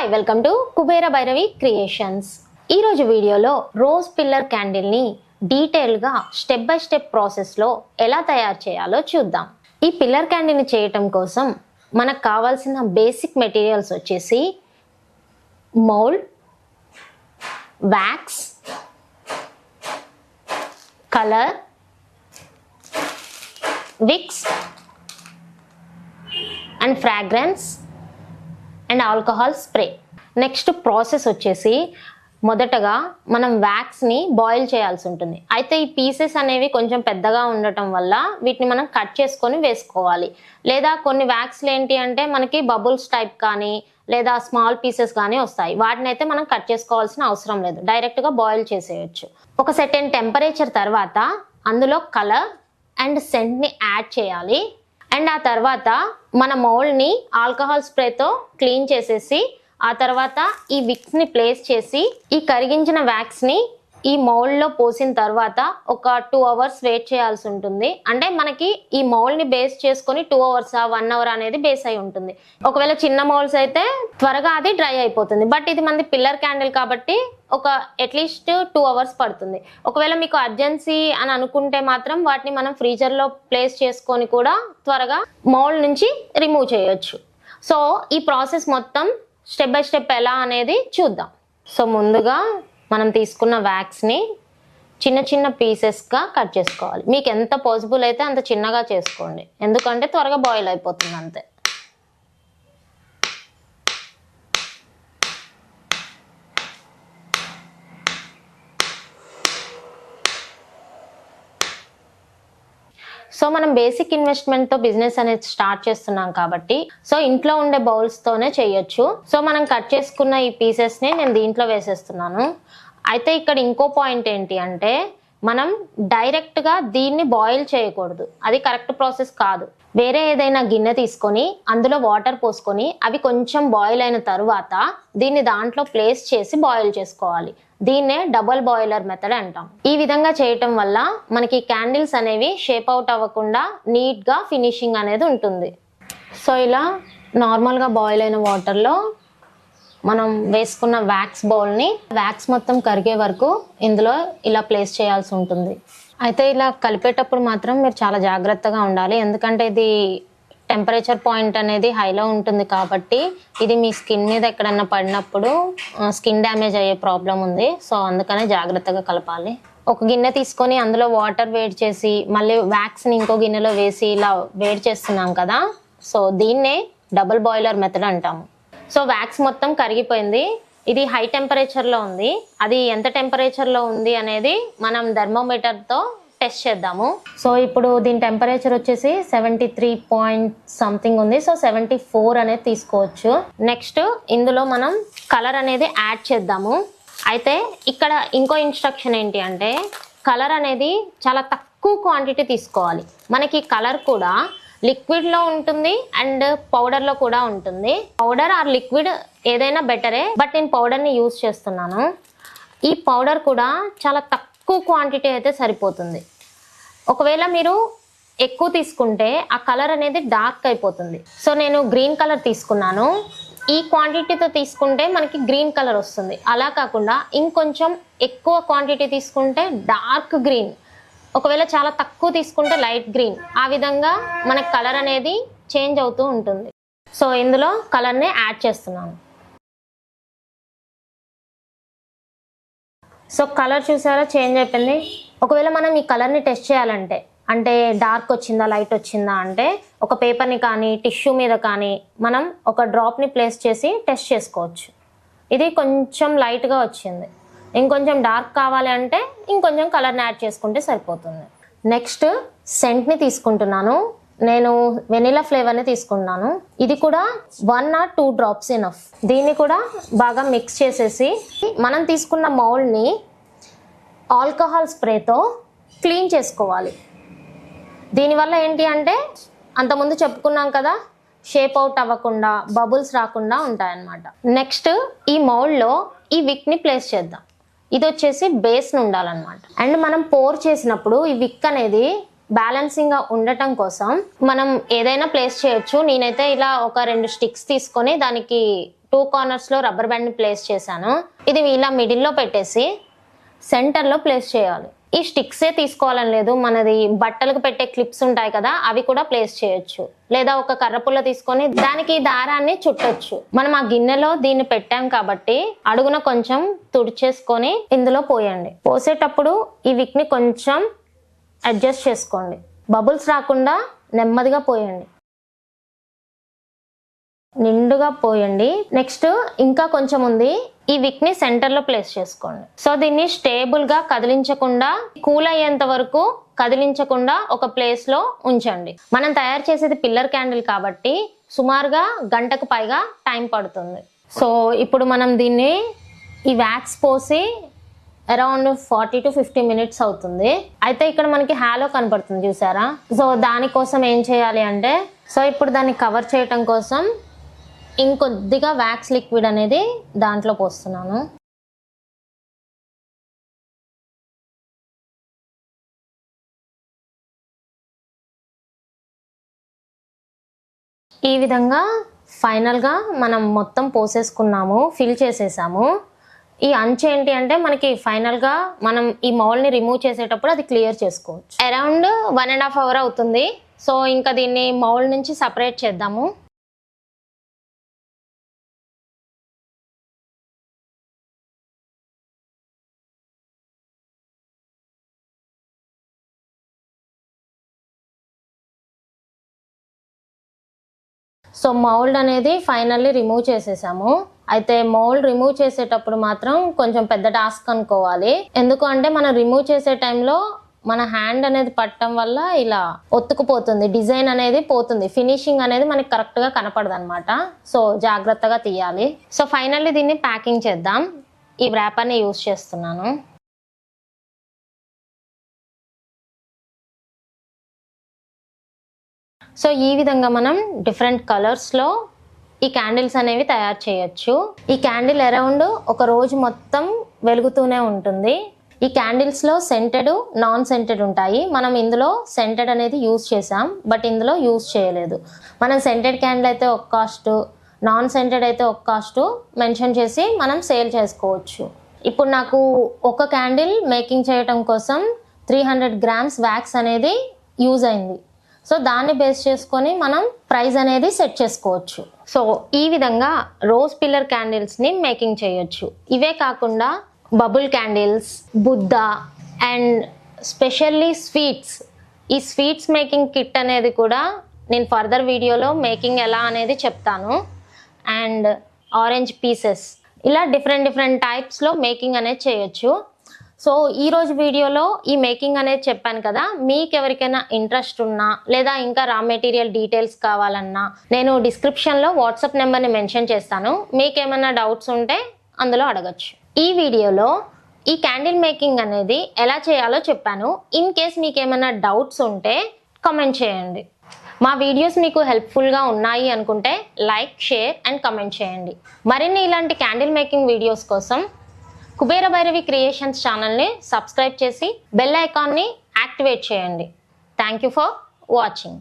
Hi welcome to Kubera Bhairavi creations ఈరోజు వీడియోలో rose pillar క్యాండిల్ని డీటెయిల్గా స్టెప్ బై స్టెప్ ప్రాసెస్లో ఎలా తయారు చేయాలో చూద్దాం. ఈ పిల్లర్ క్యాండిల్ని చేయటం కోసం మనకు కావాల్సిన బేసిక్ మెటీరియల్స్ వచ్చేసి mould wax colour wicks and fragrance and alcohol spray. Next process వచ్చేసి మొదటగా మనం వ్యాక్స్ని బాయిల్ చేయాల్సి ఉంటుంది. అయితే ఈ పీసెస్ అనేవి కొంచెం పెద్దగా ఉండటం వల్ల వీటిని మనం కట్ చేసుకొని వేసుకోవాలి. లేదా కొన్ని వ్యాక్స్లు ఏంటి అంటే మనకి బబుల్స్ టైప్ కానీ లేదా స్మాల్ పీసెస్ కానీ వస్తాయి. వాటిని అయితే మనం కట్ చేసుకోవాల్సిన అవసరం లేదు. డైరెక్ట్గా బాయిల్ చేసేయచ్చు. ఒక సెటెన్ టెంపరేచర్ తర్వాత అందులో కలర్ అండ్ సెంట్ని యాడ్ చేయాలి. అండ్ ఆ తర్వాత మన మౌల్డ్ని ఆల్కహాల్ స్ప్రేతో క్లీన్ చేసేసి ఆ తర్వాత ఈ విక్స్ని ప్లేస్ చేసి ఈ కరిగించిన వ్యాక్స్ని ఈ మౌల్డ్లో పోసిన తర్వాత ఒక టూ అవర్స్ వెయిట్ చేయాల్సి ఉంటుంది. అంటే మనకి ఈ మౌల్డ్ని బేస్ చేసుకొని టూ అవర్స్ వన్ అవర్ అనేది బేస్ అయి ఉంటుంది. ఒకవేళ చిన్న మౌల్డ్స్ అయితే త్వరగా అది డ్రై అయిపోతుంది. బట్ ఇది మనది పిల్లర్ క్యాండిల్ కాబట్టి ఒక అట్లీస్ట్ టూ అవర్స్ పడుతుంది. ఒకవేళ మీకు అర్జెన్సీ అని అనుకుంటే మాత్రం వాటిని మనం ఫ్రీజర్లో ప్లేస్ చేసుకొని కూడా త్వరగా మౌల్డ్ నుంచి రిమూవ్ చేయొచ్చు. సో ఈ ప్రాసెస్ మొత్తం స్టెప్ బై స్టెప్ ఎలా అనేది చూద్దాం. సో ముందుగా మనం తీసుకున్న వ్యాక్స్ని చిన్న చిన్న పీసెస్గా కట్ చేసుకోవాలి. మీకు ఎంత పాసిబుల్ అయితే అంత చిన్నగా చేసుకోండి. ఎందుకంటే త్వరగా బాయిల్ అయిపోతుంది అంతే. సో మనం బేసిక్ ఇన్వెస్ట్మెంట్తో బిజినెస్ అనేది స్టార్ట్ చేస్తున్నాం కాబట్టి సో ఇంట్లో ఉండే బౌల్స్తోనే చేయొచ్చు. సో మనం కట్ చేసుకున్న ఈ పీసెస్ని నేను దీంట్లో వేసేస్తున్నాను. అయితే ఇక్కడ ఇంకో పాయింట్ ఏంటి అంటే మనం డైరెక్ట్గా దీన్ని బాయిల్ చేయకూడదు. అది కరెక్ట్ ప్రాసెస్ కాదు. వేరే ఏదైనా గిన్నె తీసుకొని అందులో వాటర్ పోసుకొని అవి కొంచెం బాయిల్ అయిన తర్వాత దీన్ని దాంట్లో ప్లేస్ చేసి బాయిల్ చేసుకోవాలి. దీన్నే డబల్ బాయిలర్ మెథడ్ అంటాం. ఈ విధంగా చేయటం వల్ల మనకి క్యాండిల్స్ అనేవి షేప్ అవుట్ అవ్వకుండా నీట్గా ఫినిషింగ్ అనేది ఉంటుంది. సో ఇలా నార్మల్గా బాయిల్ అయిన వాటర్లో మనం వేసుకున్న వ్యాక్స్ బౌల్ని వ్యాక్స్ మొత్తం కరిగే వరకు ఇందులో ఇలా ప్లేస్ చేయాల్సి ఉంటుంది. అయితే ఇలా కలిపేటప్పుడు మాత్రం మీరు చాలా జాగ్రత్తగా ఉండాలి. ఎందుకంటే ఇది టెంపరేచర్ పాయింట్ అనేది హైలో ఉంటుంది కాబట్టి ఇది మీ స్కిన్ మీద ఎక్కడన్నా పడినప్పుడు స్కిన్ డ్యామేజ్ అయ్యే ప్రాబ్లం ఉంది. సో అందుకనే జాగ్రత్తగా కలపాలి. ఒక గిన్నె తీసుకొని అందులో వాటర్ వేడి చేసి మళ్ళీ వ్యాక్స్ని ఇంకో గిన్నెలో వేసి ఇలా వేడి చేస్తున్నాం కదా సో దీన్నే డబుల్ బాయిలర్ మెథడ్ అంటాము. సో వ్యాక్స్ మొత్తం కరిగిపోయింది. ఇది హై టెంపరేచర్లో ఉంది. అది ఎంత టెంపరేచర్లో ఉంది అనేది మనం థర్మోమీటర్తో టెస్ట్ చేద్దాము. సో ఇప్పుడు దీని టెంపరేచర్ వచ్చేసి సెవెంటీ త్రీ పాయింట్ సంథింగ్ ఉంది. సో సెవెంటీ ఫోర్ అనేది తీసుకోవచ్చు. నెక్స్ట్ ఇందులో మనం కలర్ అనేది యాడ్ చేద్దాము. అయితే ఇక్కడ ఇంకో ఇన్స్ట్రక్షన్ ఏంటి అంటే కలర్ అనేది చాలా తక్కువ క్వాంటిటీ తీసుకోవాలి. మనకి కలర్ కూడా లిక్విడ్లో ఉంటుంది అండ్ పౌడర్లో కూడా ఉంటుంది. పౌడర్ ఆర్ లిక్విడ్ ఏదైనా బెటరే బట్ నేను పౌడర్ని యూస్ చేస్తున్నాను. ఈ పౌడర్ కూడా చాలా తక్కువ క్వాంటిటీ అయితే సరిపోతుంది. ఒకవేళ మీరు ఎక్కువ తీసుకుంటే ఆ కలర్ అనేది డార్క్ అయిపోతుంది. సో నేను గ్రీన్ కలర్ తీసుకున్నాను. ఈ క్వాంటిటీతో తీసుకుంటే మనకి గ్రీన్ కలర్ వస్తుంది. అలా కాకుండా ఇంకొంచెం ఎక్కువ క్వాంటిటీ తీసుకుంటే డార్క్ గ్రీన్. ఒకవేళ చాలా తక్కువ తీసుకుంటే లైట్ గ్రీన్. ఆ విధంగా మనకి కలర్ అనేది చేంజ్ అవుతూ ఉంటుంది. సో ఇందులో కలర్ని యాడ్ చేస్తున్నాను. సో కలర్ చూసారా? చేంజ్ అయిపోయింది. ఒకవేళ మనం ఈ కలర్ని టెస్ట్ చేయాలంటే అంటే డార్క్ వచ్చిందా లైట్ వచ్చిందా అంటే ఒక పేపర్ని కానీ టిష్యూ మీద కానీ మనం ఒక డ్రాప్ని ప్లేస్ చేసి టెస్ట్ చేసుకోవచ్చు. ఇది కొంచెం లైట్గా వచ్చింది. ఇంకొంచెం డార్క్ కావాలి అంటే ఇంకొంచెం కలర్ని యాడ్ చేసుకుంటే సరిపోతుంది. నెక్స్ట్ సెంట్ని తీసుకుంటున్నాను. నేను వెనిలా ఫ్లేవర్ని తీసుకున్నాను. ఇది కూడా one or two drops enough. దీన్ని కూడా బాగా మిక్స్ చేసేసి మనం తీసుకున్న మౌల్డ్ని ఆల్కహాల్ స్ప్రేతో క్లీన్ చేసుకోవాలి. దీనివల్ల ఏంటి అంటే అంతకుముందు చెప్పుకున్నాం కదా షేప్ అవుట్ అవ్వకుండా బబుల్స్ రాకుండా ఉంటాయన్నమాట. నెక్స్ట్ ఈ మౌల్డ్లో ఈ విక్ని ప్లేస్ చేద్దాం. ఇది వచ్చేసి బేస్ని ఉండాలన్నమాట. అండ్ మనం పోర్ చేసినప్పుడు ఈ విక్ అనేది బ్యాలెన్సింగ్గా ఉండటం కోసం మనం ఏదైనా ప్లేస్ చేయొచ్చు. నేనైతే ఇలా ఒక రెండు స్టిక్స్ తీసుకొని దానికి టూ కార్నర్స్లో రబ్బర్ బ్యాండ్ని ప్లేస్ చేశాను. ఇది ఇలా మిడిల్లో పెట్టేసి సెంటర్లో ప్లేస్ చేయాలి. ఈ స్టిక్సే తీసుకోవాలని లేదు. మనది బట్టలకు పెట్టే క్లిప్స్ ఉంటాయి కదా అవి కూడా ప్లేస్ చేయొచ్చు. లేదా ఒక కర్రపుల్ల తీసుకొని దానికి దారాన్ని చుట్టొచ్చు. మనం ఆ గిన్నెలో దీన్ని పెట్టాం కాబట్టి అడుగున కొంచెం తుడిచేసుకొని ఇందులో పోయండి. పోసేటప్పుడు ఈ విక్ని కొంచెం అడ్జస్ట్ చేసుకోండి. బబుల్స్ రాకుండా నెమ్మదిగా పోయండి. నిండుగా పోయండి. నెక్స్ట్ ఇంకా కొంచెం ఉంది. ఈ విక్ని సెంటర్లో ప్లేస్ చేసుకోండి. సో దీన్ని స్టేబుల్గా కదిలించకుండా కూల్ అయ్యేంత వరకు కదిలించకుండా ఒక ప్లేస్లో ఉంచండి. మనం తయారు చేసేది పిల్లర్ క్యాండిల్ కాబట్టి సుమారుగా గంటకు పైగా టైం పడుతుంది. సో ఇప్పుడు మనం దీన్ని ఈ వ్యాక్స్ పోసి around forty to fifty minutes అవుతుంది. అయితే ఇక్కడ మనకి హాలో కనపడుతుంది చూసారా? సో దానికోసం ఏం చేయాలి అంటే సో ఇప్పుడు దాన్ని కవర్ చేయటం కోసం ఇంకొద్దిగా వ్యాక్స్ లిక్విడ్ అనేది దాంట్లో పోస్తున్నాను ఈ విధంగా ఫైనల్గా మనం మొత్తం పోసేసుకున్నాము ఫిల్ చేసేసాము. ఈ అంచు ఏంటి అంటే మనకి ఫైనల్గా మనం ఈ మౌల్ని రిమూవ్ చేసేటప్పుడు అది క్లియర్ చేసుకోవచ్చు. Around one and half hour అవుతుంది. సో ఇంకా దీన్ని మౌల్ నుంచి సపరేట్ చేద్దాము. సో మౌల్డ్ అనేది ఫైనల్లీ రిమూవ్ చేసేసాము. అయితే మౌల్డ్ రిమూవ్ చేసేటప్పుడు మాత్రం కొంచెం పెద్ద టాస్క్ అనుకోవాలి. ఎందుకు అంటే మనం రిమూవ్ చేసే టైంలో మన హ్యాండ్ అనేది పట్టడం వల్ల ఇలా ఒత్తుకుపోతుంది. డిజైన్ అనేది పోతుంది. ఫినిషింగ్ అనేది మనకి కరెక్ట్గా కనపడదు అనమాట సో జాగ్రత్తగా తీయాలి. సో ఫైనల్లీ దీన్ని ప్యాకింగ్ చేద్దాం. ఈ వ్రాపర్ని యూస్ చేస్తున్నాను. సో ఈ విధంగా మనం డిఫరెంట్ కలర్స్లో ఈ క్యాండిల్స్ అనేవి తయారు చేయొచ్చు. ఈ క్యాండిల్ అరౌండ్ ఒక రోజు మొత్తం వెలుగుతూనే ఉంటుంది. ఈ క్యాండిల్స్లో సెంటెడ్ నాన్ సెంటెడ్ ఉంటాయి. మనం ఇందులో సెంటెడ్ అనేది యూస్ చేసాం బట్ ఇందులో యూస్ చేయలేదు. మనం సెంటెడ్ క్యాండిల్ అయితే ఒక కాస్ట్ నాన్ సెంటెడ్ అయితే ఒక కాస్ట్ మెన్షన్ చేసి మనం సేల్ చేసుకోవచ్చు. ఇప్పుడు నాకు ఒక క్యాండిల్ మేకింగ్ చేయటం కోసం త్రీ హండ్రెడ్ గ్రామ్స్ వ్యాక్స్ అనేది యూజ్ అయింది. సో దాన్ని బేస్ చేసుకొని మనం ప్రైస్ అనేది సెట్ చేసుకోవచ్చు. సో ఈ విధంగా రోజ్ పిల్లర్ క్యాండిల్స్ని మేకింగ్ చేయొచ్చు. ఇవే కాకుండా bubble candles Buddha and specially sweets. ఈ స్వీట్స్ మేకింగ్ కిట్ అనేది కూడా నేను ఫర్దర్ వీడియోలో మేకింగ్ ఎలా అనేది చెప్తాను. And orange pieces. ఇలా డిఫరెంట్ డిఫరెంట్ టైప్స్లో మేకింగ్ అనేది చేయొచ్చు. సో ఈ రోజు వీడియోలో ఈ మేకింగ్ అనేది చెప్పాను కదా మీకు ఎవరికైనా ఇంట్రెస్ట్ ఉన్నా లేదా ఇంకా రా మెటీరియల్ డీటెయిల్స్ కావాలన్నా నేను డిస్క్రిప్షన్లో వాట్సాప్ నెంబర్ని మెన్షన్ చేస్తాను. మీకు ఏమైనా డౌట్స్ ఉంటే అందులో అడగచ్చు. ఈ వీడియోలో ఈ క్యాండిల్ మేకింగ్ అనేది ఎలా చేయాలో చెప్పాను. ఇన్ కేస్ మీకు ఏమైనా డౌట్స్ ఉంటే కమెంట్ చేయండి. మా వీడియోస్ మీకు హెల్ప్ఫుల్గా ఉన్నాయి అనుకుంటే లైక్ షేర్ అండ్ కమెంట్ చేయండి. మరిన్ని ఇలాంటి క్యాండిల్ మేకింగ్ వీడియోస్ కోసం కుబేర భైరవి క్రియేషన్స్ ఛానల్ని సబ్స్క్రైబ్ చేసి బెల్ ఐకాన్ని యాక్టివేట్ చేయండి. Thank you for watching